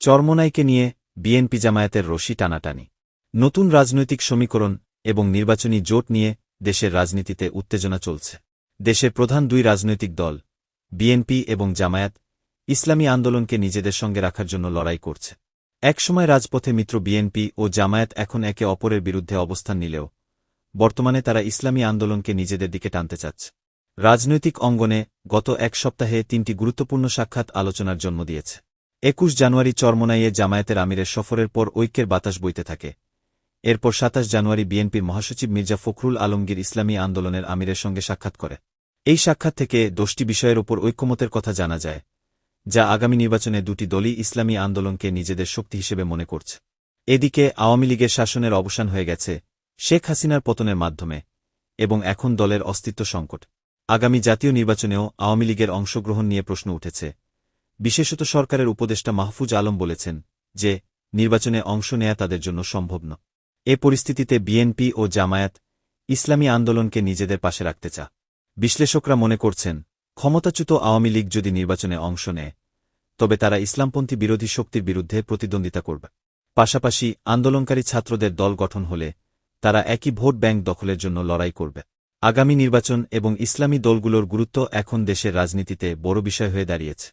চরমোনাইকে নিয়ে বিএনপি জামায়াতের রশি টানাটানি। নতুন রাজনৈতিক সমীকরণ এবং নির্বাচনী জোট নিয়ে দেশের রাজনীতিতে উত্তেজনা চলছে। দেশের প্রধান দুই রাজনৈতিক দল, বিএনপি এবং জামায়াত, ইসলামী আন্দোলনকে নিজেদের সঙ্গে রাখার জন্য লড়াই করছে। একসময় রাজপথে মিত্র বিএনপি ও জামায়াত এখন একে অপরের বিরুদ্ধে অবস্থান নিলেও, বর্তমানে তারা ইসলামী আন্দোলনকে নিজেদের দিকে টানতে চাচ্ছে। রাজনৈতিক অঙ্গনে গত এক সপ্তাহে তিনটি গুরুত্বপূর্ণ সাক্ষাৎ আলোচনার জন্ম দিয়েছে। একুশ জানুয়ারি চরমোনাইয়ে জামায়াতের আমিরের সফরের পর ঐক্যের বাতাস বইতে থাকে। এরপর সাতাশ জানুয়ারি বিএনপির মহাসচিব মির্জা ফখরুল আলমগীর ইসলামী আন্দোলনের আমিরের সঙ্গে সাক্ষাৎ করে। এই সাক্ষাৎ থেকে দশটি বিষয়ের ওপর ঐক্যমতের কথা জানা যায়, যা আগামী নির্বাচনে দুটি দলই ইসলামী আন্দোলনকে নিজেদের শক্তি হিসেবে মনে করছে। এদিকে আওয়ামী লীগের শাসনের অবসান হয়ে গেছে শেখ হাসিনার পতনের মাধ্যমে এবং এখন দলের অস্তিত্ব সংকট। আগামী জাতীয় নির্বাচনেও আওয়ামী লীগের অংশগ্রহণ নিয়ে প্রশ্ন উঠেছে। বিশেষত সরকারের উপদেষ্টা মাহফুজ আলম বলেছেন যে, নির্বাচনে অংশ নেয়া তাদের জন্য সম্ভব ন। এ পরিস্থিতিতে বিএনপি ও জামায়াত ইসলামী আন্দোলনকে নিজেদের পাশে রাখতে চা বিশ্লেষকরা মনে করছেন, ক্ষমতাচ্যুত আওয়ামী লীগ যদি নির্বাচনে অংশ নেয়, তবে তারা ইসলামপন্থী বিরোধী শক্তির বিরুদ্ধে প্রতিদ্বন্দ্বিতা করবে। পাশাপাশি আন্দোলনকারী ছাত্রদের দল গঠন হলে তারা একই ভোট ব্যাংক দখলের জন্য লড়াই করবে। আগামী নির্বাচন এবং ইসলামী দলগুলোর গুরুত্ব এখন দেশের রাজনীতিতে বড় বিষয় হয়ে দাঁড়িয়েছে।